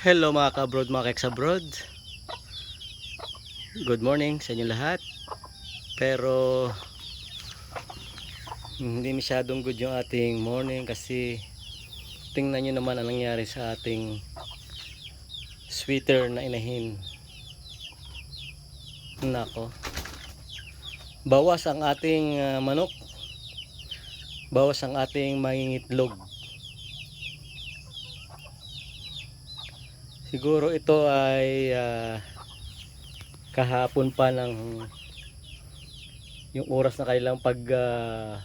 Hello mga ka-abroad, mga keks-abroad. Good morning sa inyo lahat. Pero hindi masyadong good yung ating morning kasi tingnan nyo naman ang nangyari sa ating sweater na inahin. Nako. Bawas ang ating ah, manok. Bawas ang ating mangingitlog. Siguro ito ay ah, kahapon pa ng yung oras na kailang pag ah,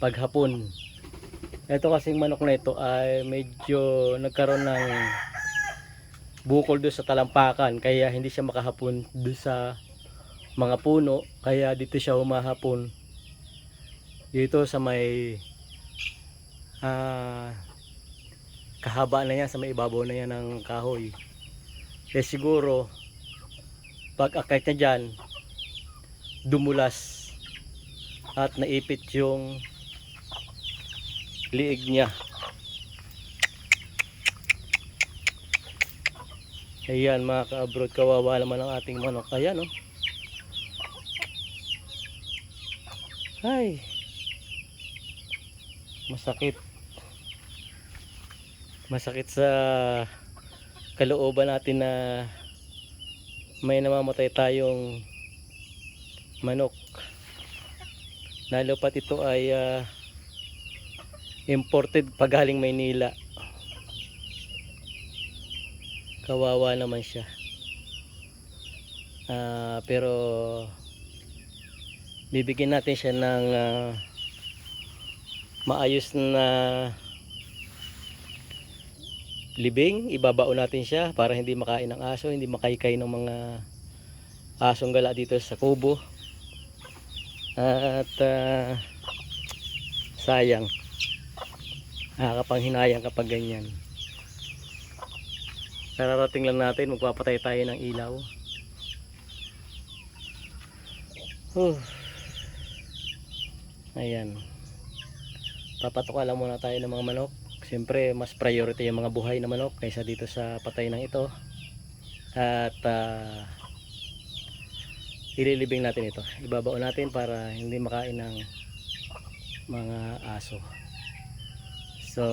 paghapon. Ito kasing manok na ito ay medyo nagkaroon ng bukol doon sa talampakan kaya hindi siya makahapon doon sa mga puno kaya dito siya humahapon dito sa may ah kahaba na yan sa may ibabaw na yan ng kahoy. Kaya siguro pag akit niya dyan dumulas at naipit yung liig niya. Ayan mga ka-abroad kawawa naman ang ating manok. Ayan oh. Ay. Masakit masakit sa kalooban natin na may namamatay tayong manok. Lalo pat ito ay ah, imported pagaling Maynila. Kawawa naman siya. Ah, pero bibigyan natin siya ng ah, maayos na libing, ibabao natin siya para hindi makain ng aso, hindi makaykay ng mga asong gala dito sa kubo. At ah, sayang. Nakakapanghinayang kapag ganyan. Kararating lang natin, magpapatay tayo ng ilaw. Huh. Ayan. Papatok lang muna tayo ng mga manok. Siyempre, mas priority yung mga buhay na manok kaysa dito sa patay ng ito. At ah, ililibing natin ito. Ibabao natin para hindi makain ng mga aso. So,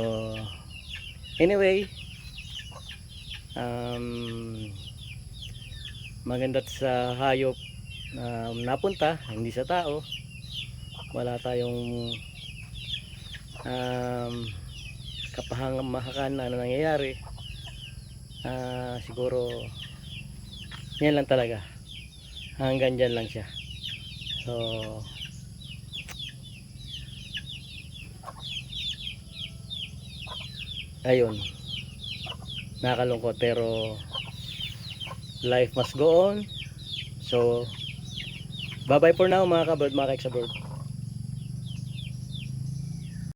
anyway, um, maganda sa hayop um, napunta, hindi sa tao. Wala tayong um, kapahamahakan na ano nangyayari Ah, siguro yan lang talaga. Hanggang dyan lang siya. So ayun. Nakalungkot pero life must go on. So bye bye for now mga kabird mga kaeksabird